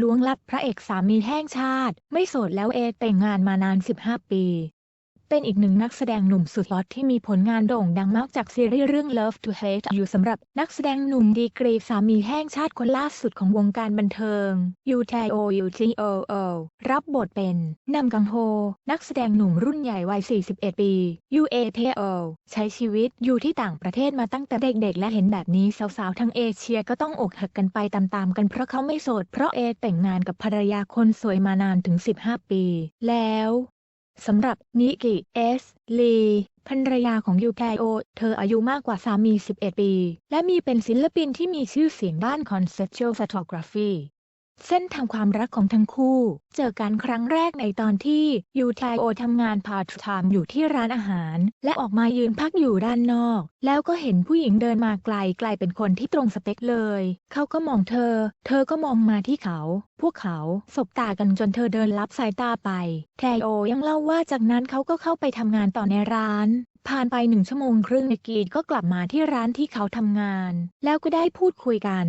ล้วงลับพระเอกสามีแห่งชาติ ไม่โสดแล้วเอแต่งงานมานาน 15 ปี เป็นอีกหนึ่งนักแสดงหนุ่มสุดฮอตที่มีผลงานโด่งดังมากจากซีรีส์เรื่อง Love to Hate อยู่สำหรับนักแสดงหนุ่มดีกรีสามีแห่งชาติคนล่าสุดของวงการบันเทิงยูไทโอยูทีโอโอรับบทเป็นนำกังโฮ นักแสดงหนุ่มรุ่นใหญ่วัย 41 ปียูเอเทโอใช้ชีวิตอยู่ที่ต่างประเทศมาตั้งแต่เด็กๆ และเห็นแบบนี้สาวๆทั้งเอเชียก็ต้องอกหักกันไปตามๆกันเพราะเขาไม่โสดเพราะเอแต่งงานกับภรรยาคนสวยมานานถึง 15 ปี แล้ว สำหรับนิกิเอสลีภรรยาของยูไคโอ เธออายุมากกว่าสามี 11 ปี และมีเป็นศิลปินที่มีชื่อเสียงด้าน Conceptual Photography เส้นทางความรักของทั้งคู่ เจอกันครั้งแรกในตอนที่ยูไทโอทำงานพาร์ทไทม์อยู่ที่ร้านอาหาร และออกมายืนพักอยู่ด้านนอก แล้วก็เห็นผู้หญิงเดินมาไกลไกลเป็นคนที่ตรงสเปคเลย เขาก็มองเธอ เธอก็มองมาที่เขา พวกเขาสบตากันจนเธอเดินลับสายตาไปไทโอยังเล่าว่าจากนั้นเขาก็เข้าไปทำงานต่อในร้านผ่านไปหนึ่งชั่วโมงครึ่งนิกกีก็กลับมาที่ร้านที่เขาทำงาน แล้วก็ได้พูดคุยกัน